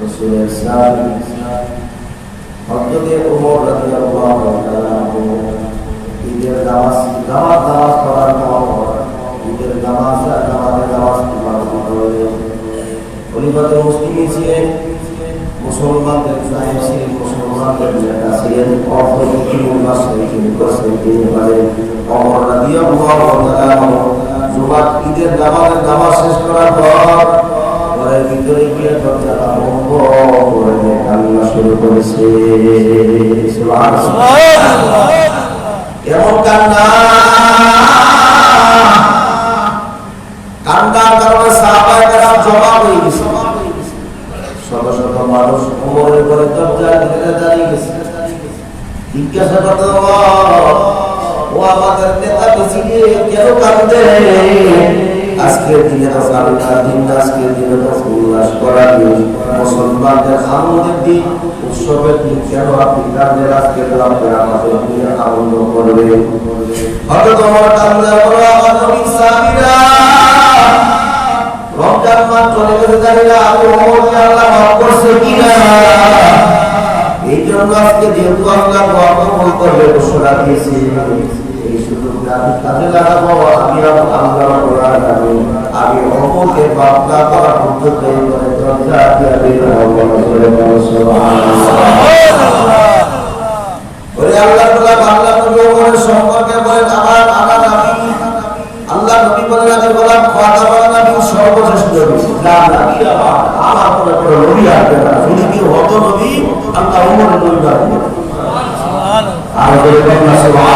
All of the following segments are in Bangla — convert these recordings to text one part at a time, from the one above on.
রসুলের সাথী হযরতে ওমর ঈদের নামাজ ঈদের নামাজ ছিলেন, মুসলমানদের সাহেব ছিলেন, মুসলমানদের নেতা ছিলেন, অর্থনীতি উল্লাসে তিনি ঈদের নামাজের নামাজ শেষ করার পর ঘরের শুরু করেছে। এমন কান্না। কান্নার কারণে সাহাবায়ে কেরাম জবাব হয়ে গেছে। শত শত মানুষ জিজ্ঞাসা আজকের দিনে তো কালকার দিন আজকের দিনে উল্লাস করার দিন, মুসলমানদের আনন্দের দিন, উৎসবের দিন, কেন আপনি কান্দের আজকের রাতে আমাদের নিয়ে আনন্দ করবে। হয়তো তোমার কান্দে বলো আমার নবী সাহাবীরা। রমজান মাস চলে গেছে, জানি না আমি ওমরকে আল্লাহ মাফ করছে কিনা। এই জন্য আজকে যেহেতু আল্লাহ বলতে হবে ঘোষণা দিয়েছি। এই সুযোগটা আমি কাজে লাগাবো আমি আল্লাহ কোরআন আমি আমি অমরকে বাপ করা পর্যন্ত করে দরজা দিয়ে বের হব করে বলো সুবহানাল্লাহ ওরে আল্লাহ তাআলা বাংলা নবী ওমরের সম্পর্কে বলেন আমার আমার নবী আল্লাহ নবী বলেন আমি বললাম কথা বলেন আমি সর্বশ্রেষ্ঠ নবী না নবী আমার আমার কোনো নবী আসবে না। যদি কি হতো নবী আল্লাহ ওমরের নবী বানাবেন আর বলে সুবহানাল্লাহ।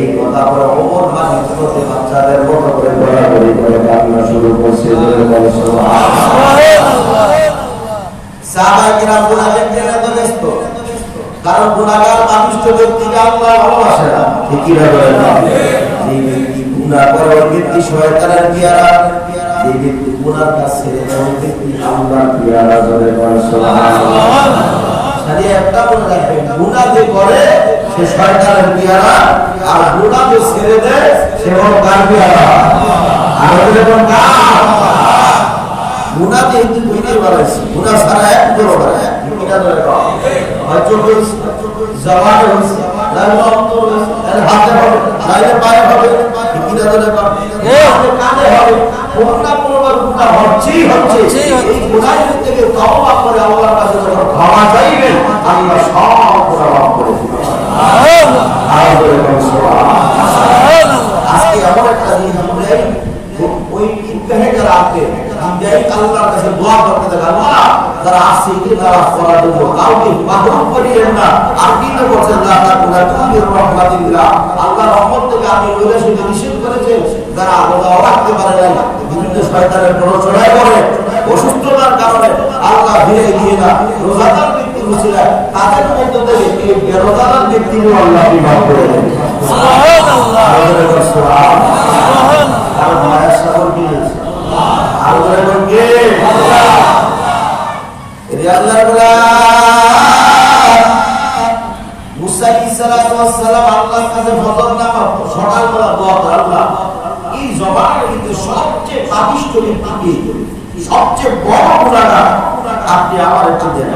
এই কথা বলে ওমর মানে হতে বাচ্চাদের মতো করে বলাবলি করে কান্না শুরু করছে বলে বলে সাহাবায়ে কিরাম গুনাহের জন্য এত ব্যস্ত। কারণ গুনাহগার মানুষ তো ব্যক্তিকে আল্লাহ ভালোবাসে না। ঠিকই? যে ব্যক্তি গুনাহ করে ওই ব্যক্তি শয়তানের পিয়ারা। যে ব্যক্তি গুনার কাজ ছেড়ে দেয় ওই ব্যক্তি আল্লাহর পিয়ারা জোরে বলে সুবহানাল্লাহ একটা মনে রাখবেন গুনাহ যে করে সে শয়তানের পিয়ারা আর যে ছেড়ে দেয় সে হলো কার পিয়ারা। আর কোন কার দিয়ে কিন্তু দুইটাই বাড়াইছে এক হয়তো হইছে জবানে হইছে নাহলে অন্তর হইছে হাতে হবে নাহলে পায়ে হবে কিনা ধরে কও কানে হবে কোনটা কোনবার গুনাহ হচ্ছেই হচ্ছে। এই গুনাহ থেকে তওবা করে আল্লাহর কাছে যখন ক্ষমা চাইবেন আল্লাহ সব আসছে তারা রোজা রাখতে পারে নাই বিভিন্ন শয়তানের অসুস্থতার কারণে আল্লাহ ধীরে দিয়ে না রোজাদার ব্যক্তি তাদের মধ্য থেকে এই আল্লাহ করে দেন মায়ের কি আর কে? সবচেয়ে বড় গুনাহগার আপনি আমার একটু দেন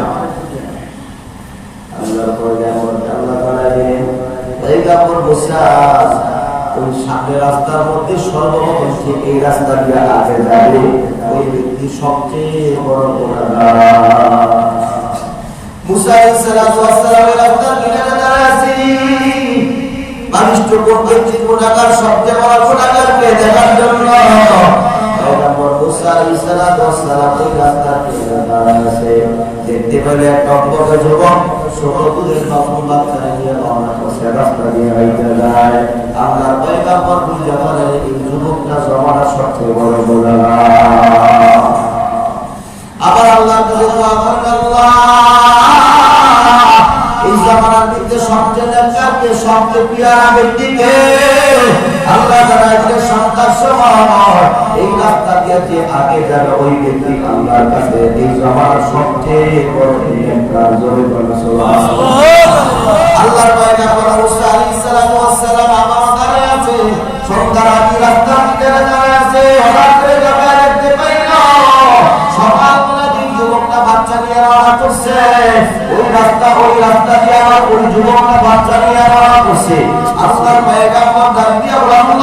আল্লাহর পরে আমার আল্লাহ তাআলা পয়গম্বর মুসা ওই সামনের রাস্তার মধ্যে সর্বপ্রথম সে এই রাস্তা দিয়ে আগে যাবে, ওই ব্যক্তি সবচেয়ে বড় গুনাহগার মুসা আলাইহিস সালামের রাস্তার কিনারে দাঁড়ায় আছি। মানুষ তো কোন ব্যক্তি সবচেয়ে বড় গুনাহগারকে দেখার জন্য মুসা আলাইহিস সালাতু ওয়াস সালাম ওই রাস্তার কিনারে দাঁড়ায় বুঝে যুবকটা জমানার সবচেয়ে বড় গোলা যে আগে যাবে ওই ব্যক্তি আল্লাহর কাছে এই জামানার সবচেয়ে বড় নেতার জোরে বলা আল্লাহর পয়গম্বর মুসা আলাইহিস সালাম ওয়াস সালাম আমার দাঁড়ায় আছে। সন্ধ্যার আগে রাস্তার ভিতরে দাঁড়ায় আছে। হঠাৎ করে দেখা দেখতে পাই না। সকালবেলা দিন যুবকটা বাচ্চা নিয়ে রওনা করছে। ওই রাস্তা ওই রাস্তা দিয়ে আমার ওই যুবকটা বাচ্চা নিয়ে রওনা করছে। আল্লাহর পয়গম্বর দিয়ে বলল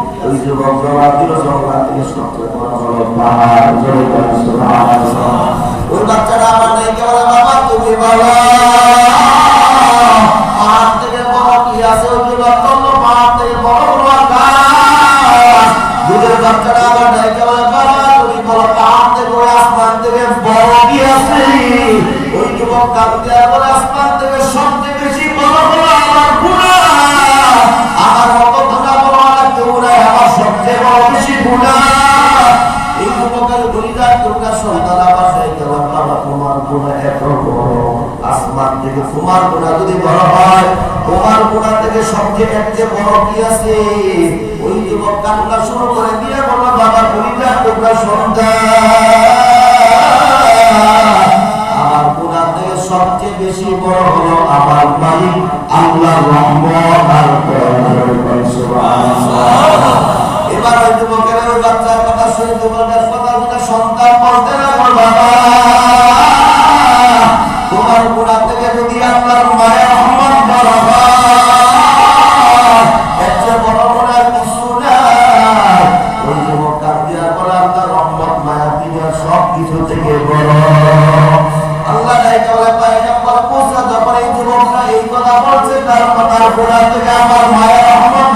ওই থেকে বাচ্চাটা আমার ডাইকে বলে, বাবা, তুমি বাচ্চাটা আবার ডাইকে বলে, বাবা বলো, পাহাড় থেকে ওই আসমান বড় কি আছে? ওই যুবক কাঁদতে থেকে তোমার গুনাহ যদি বড় হয়, তোমার গুনাহ থেকে সবচেয়ে একটা বড় কি আছে? ওই যুবক কান্না শুরু করে দিয়ে বলল, বাবা গরিদার তোমরা সন্তান সবচেয়ে বেশি বড় হলো আমার মালিক আল্লাহ এবার ওই সন্তান যুবক কাঁদিয়া বলে, আপনার রহমত মায়া দিনের সব কিছু থেকে বড় আল্লাহ ডাইকে বলে পয়গম্বর মুসা যখন এই যুবকরা এই কথা বলছে তার গুণা থেকে আমার মায়ের রহমত